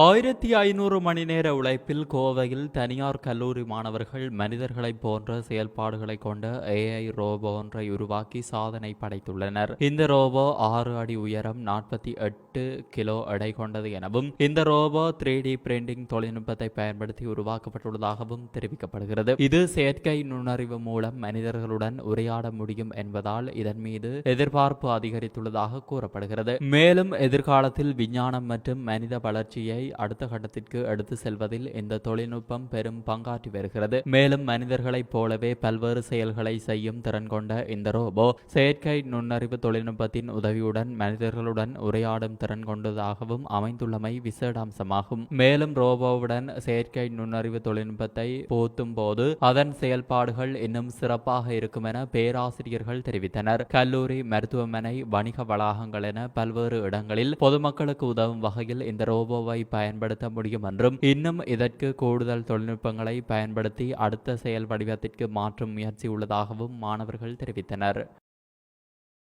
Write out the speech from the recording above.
ஆயிரத்தி ஐநூறு மணி நேர உழைப்பில் கோவையில் தனியார் கல்லூரி மாணவர்கள் மனிதர்களைப் போன்ற செயல்பாடுகளை கொண்ட ஏஐ ரோபோ ஒன்றை உருவாக்கி சாதனை படைத்துள்ளனர். இந்த ரோபோ ஆறு அடி உயரம் நாற்பத்தி எட்டு கிலோ எடை கொண்டது எனவும் இந்த ரோபோ த்ரீ டி பிரிண்டிங் தொழில்நுட்பத்தை பயன்படுத்தி உருவாக்கப்பட்டுள்ளதாகவும் தெரிவிக்கப்படுகிறது. இது செயற்கை நுண்ணறிவு மூலம் மனிதர்களுடன் உரையாட முடியும் என்பதால் இதன் மீது எதிர்பார்ப்பு அதிகரித்துள்ளதாக கூறப்படுகிறது. மேலும் எதிர்காலத்தில் விஞ்ஞானம் மற்றும் மனித வளர்ச்சியை அடுத்த கட்டத்திற்கு எடுத்து செல்வதில் இந்த தொழில்நுட்பம் பெரும் பங்காற்றி வருகிறது. மேலும் மனிதர்களைப் போலவே பல்வேறு செயல்களை செய்யும் திறன் கொண்ட இந்த ரோபோ செயற்கை நுண்ணறிவு தொழில்நுட்பத்தின் உதவியுடன் மனிதர்களுடன் உரையாடும் திறன் கொண்டதாகவும் அமைந்துள்ளமை விசேட அம்சமாகும் மேலும் ரோபோவுடன் செயற்கை நுண்ணறிவு தொழில்நுட்பத்தை போத்தும் போது அதன் செயல்பாடுகள் இன்னும் சிறப்பாக இருக்கும் என பேராசிரியர்கள் தெரிவித்தனர். கல்லூரி மருத்துவமனை வணிக வளாகங்கள் என பல்வேறு இடங்களில் பொதுமக்களுக்கு உதவும் வகையில் இந்த ரோபோவை பயன்படுத்த முடியும் என்றும் இன்னும் இதற்கு கூடுதல் தொழில்நுட்பங்களை பயன்படுத்தி அடுத்த செயல் வடிவத்திற்கு மாற்றும் முயற்சி உள்ளதாகவும் மாணவர்கள் தெரிவித்தனர்.